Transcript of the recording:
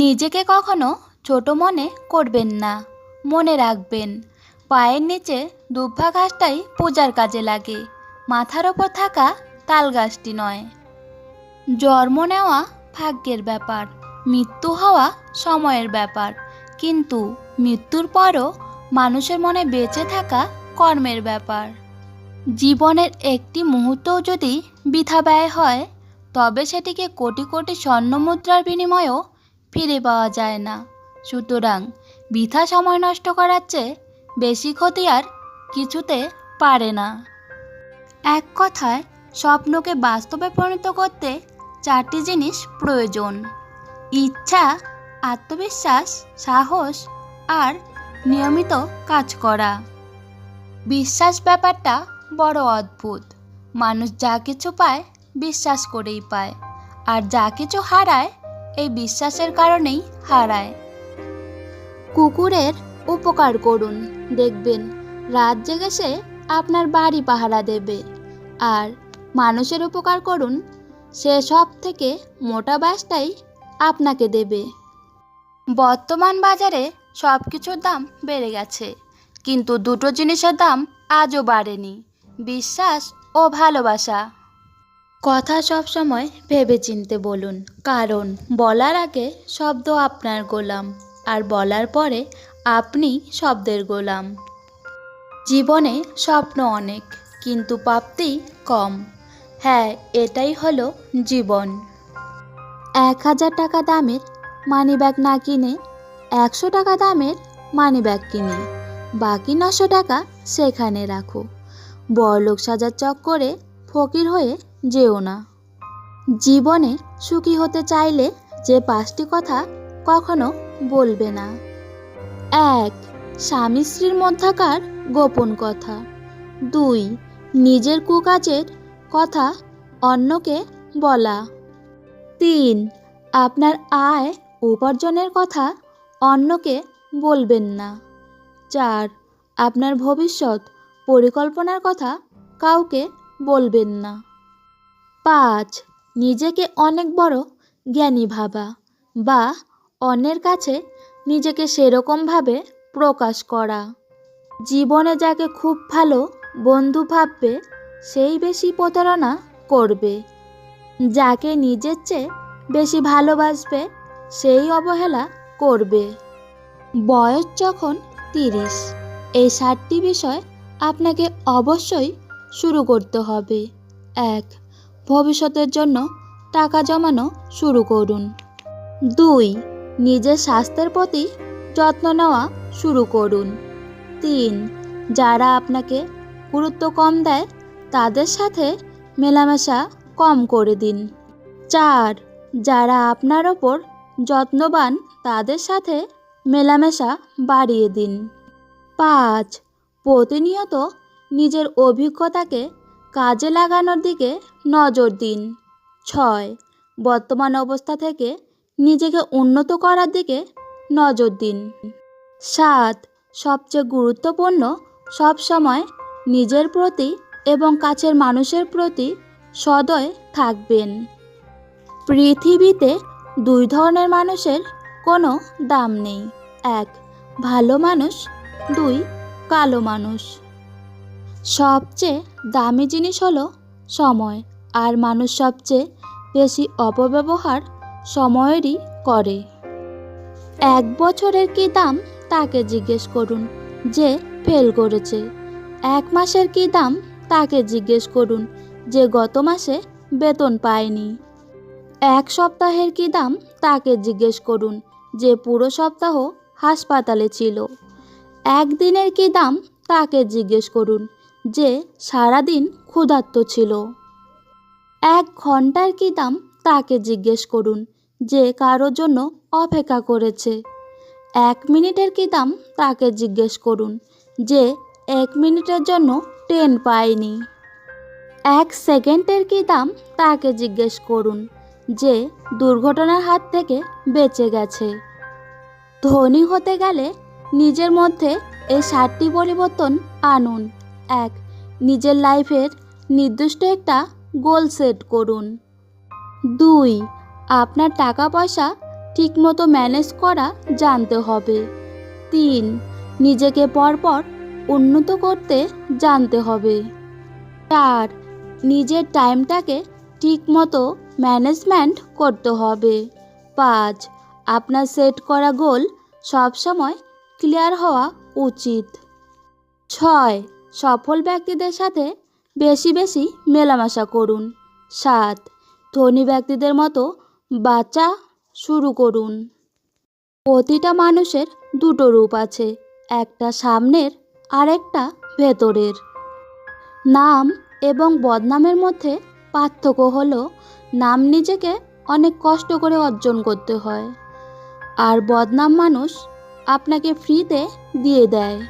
নিজেকে কখনো ছোট মনে করবেন না, মনে রাখবেন। পায়ের নিচে দুব্বা ঘাসটাই পূজার কাজে লাগে, মাথার ওপর থাকা তাল গাছটি নয়। জন্ম নেওয়া ভাগ্যের ব্যাপার, মৃত্যু হওয়া সময়ের ব্যাপার, কিন্তু মৃত্যুর পরও মানুষের মনে বেঁচে থাকা কর্মের ব্যাপার। জীবনের একটি মুহূর্তও যদি বৃথা ব্যয় হয়, তবে সেটিকে কোটি কোটি স্বর্ণ মুদ্রার বিনিময়েও ফিরে পাওয়া যায় না। সুতরাং বৃথা সময় নষ্ট করার চেয়ে বেশি ক্ষতি আর কিছুতে পারে না। এক কথায়, স্বপ্নকে বাস্তবে পরিণত করতে চারটি জিনিস প্রয়োজন। ইচ্ছা, আত্মবিশ্বাস, সাহস আর নিয়মিত কাজ করা। বিশ্বাস ব্যাপারটা বড় অদ্ভুত। মানুষ যা কিছু পায়, বিশ্বাস করেই পায়। আর যা কিছু হারায় এই বিশ্বাসের কারণেই হারায়। কুকুরের উপকার করুন, দেখবেন রাত জেগে সে আপনার বাড়ি পাহারা দেবে। আর মানুষের উপকার করুন, সে সব থেকে মোটা বাসটাই আপনাকে দেবে। বর্তমান বাজারে সব কিছুর দাম বেড়ে গেছে, কিন্তু দুটো জিনিসের দাম আজও বাড়েনি, বিশ্বাস ও ভালোবাসা। কথা সবসময় ভেবে চিনতে বলুন। কারণ, বলার আগে শব্দ আপনার গোলাম, আর বলার পরে আপনি শব্দের গোলাম। জীবনে স্বপ্ন অনেক, কিন্তু প্রাপ্তি কম। হ্যাঁ এটাই হলো জীবন। এক হাজার টাকা দামের মানিব্যাগ না কিনে, একশো টাকা দামের মানিব্যাগ কিনে, বাকি নশো টাকা সেখানে রাখো। বড়লোক সাজার চক্করে ফকির হয়ে যেও না। জীবনে সুখী হতে চাইলে যে পাঁচটি কথা কখনো বলবে না। এক, স্বামী স্ত্রীর মধ্যাকার গোপন কথা। দুই, নিজের কুকাজের কথা অন্যকে বলা। তিন, আপনার আয় উপার্জনের কথা অন্যকে বলবেন না। চার, আপনার ভবিষ্যৎ পরিকল্পনার কথা কাউকে বলবেন না। পাঁচ। নিজেকে অনেক বড় জ্ঞানী ভাবা বা অন্যের কাছে নিজেকে সেরকমভাবে প্রকাশ করা। জীবনে যাকে খুব ভালো বন্ধু ভাববে, সেই বেশি প্রতারণা করবে। যাকে নিজের চেয়ে বেশি ভালোবাসবে, সেই অবহেলা করবে। বয়স যখন তিরিশ, এই ষাটটি বিষয় আপনাকে অবশ্যই শুরু করতে হবে। এক ভবিষ্যতের জন্য টাকা জমানো শুরু করুন। দুই, নিজের স্বাস্থ্যের প্রতি যত্ন নেওয়া শুরু করুন। তিন, যারা আপনাকে গুরুত্ব কম দেয়, তাদের সাথে মেলামেশা কম করে দিন। চার, যারা আপনার ওপর যত্নবান, তাদের সাথে মেলামেশা বাড়িয়ে দিন। পাঁচ, প্রতিনিয়ত নিজের অভিজ্ঞতাকে কাজে লাগানোর দিকে নজর দিন। ছয়, বর্তমান অবস্থা থেকে নিজেকে উন্নত করার দিকে নজর দিন। সাত, সবচেয়ে গুরুত্বপূর্ণ সবসময় নিজের প্রতি এবং কাছের মানুষের প্রতি সদয় থাকবেন। পৃথিবীতে দুই ধরনের মানুষের কোনো দাম নেই। এক, ভালো মানুষ, দুই, কালো মানুষ। সবচেয়ে দামি জিনিস হলো সময়। আর মানুষ সবচেয়ে বেশি অপব্যবহার সময়েরই করে। এক বছরের কি দাম? তাকে জিজ্ঞেস করুন, যে ফেল করেছে। এক মাসের কি দাম? তাকে জিজ্ঞেস করুন, যে গত মাসে বেতন পায়নি। এক সপ্তাহের কি দাম? তাকে জিজ্ঞেস করুন, যে পুরো সপ্তাহ হাসপাতালে ছিল। একদিনের কি দাম? তাকে জিজ্ঞেস করুন যে সারাদিন ক্ষুধার্ত ছিল। এক ঘণ্টার কি দাম তাকে জিজ্ঞেস করুন, যে কারোর জন্য অপেক্ষা করেছে। এক মিনিটের কি দাম তাকে জিজ্ঞেস করুন, যে এক মিনিটের জন্য ট্রেন পায়নি। এক সেকেন্ডের কি দাম তাকে জিজ্ঞেস করুন, যে দুর্ঘটনার হাত থেকে বেঁচে গেছে। ধনী হতে গেলে নিজের মধ্যে এই সাতটি পরিবর্তন আনুন। এক, নিজের লাইফের নির্দিষ্ট একটা গোল সেট করুন। দুই, আপনার টাকা পয়সা ঠিকমতো ম্যানেজ করা জানতে হবে। তিন, নিজেকে পরপর উন্নত করতে জানতে হবে। চার, নিজের টাইমটাকে ঠিকমতো ম্যানেজমেন্ট করতে হবে। পাঁচ, আপনার সেট করা গোল সবসময় ক্লিয়ার হওয়া উচিত। ছয় সফল ব্যক্তিদের সাথে বেশি বেশি মেলামেশা করুন। সাত, ধনী ব্যক্তিদের মতো বাঁচা শুরু করুন। প্রতিটা মানুষের দুটো রূপ আছে, একটা সামনের, আরেকটা ভেতরের। নাম এবং বদনামের মধ্যে পার্থক্য হলো, নাম নিজেকে অনেক কষ্ট করে অর্জন করতে হয়। আর বদনাম মানুষ আপনাকে ফ্রিতে দিয়ে দেয়।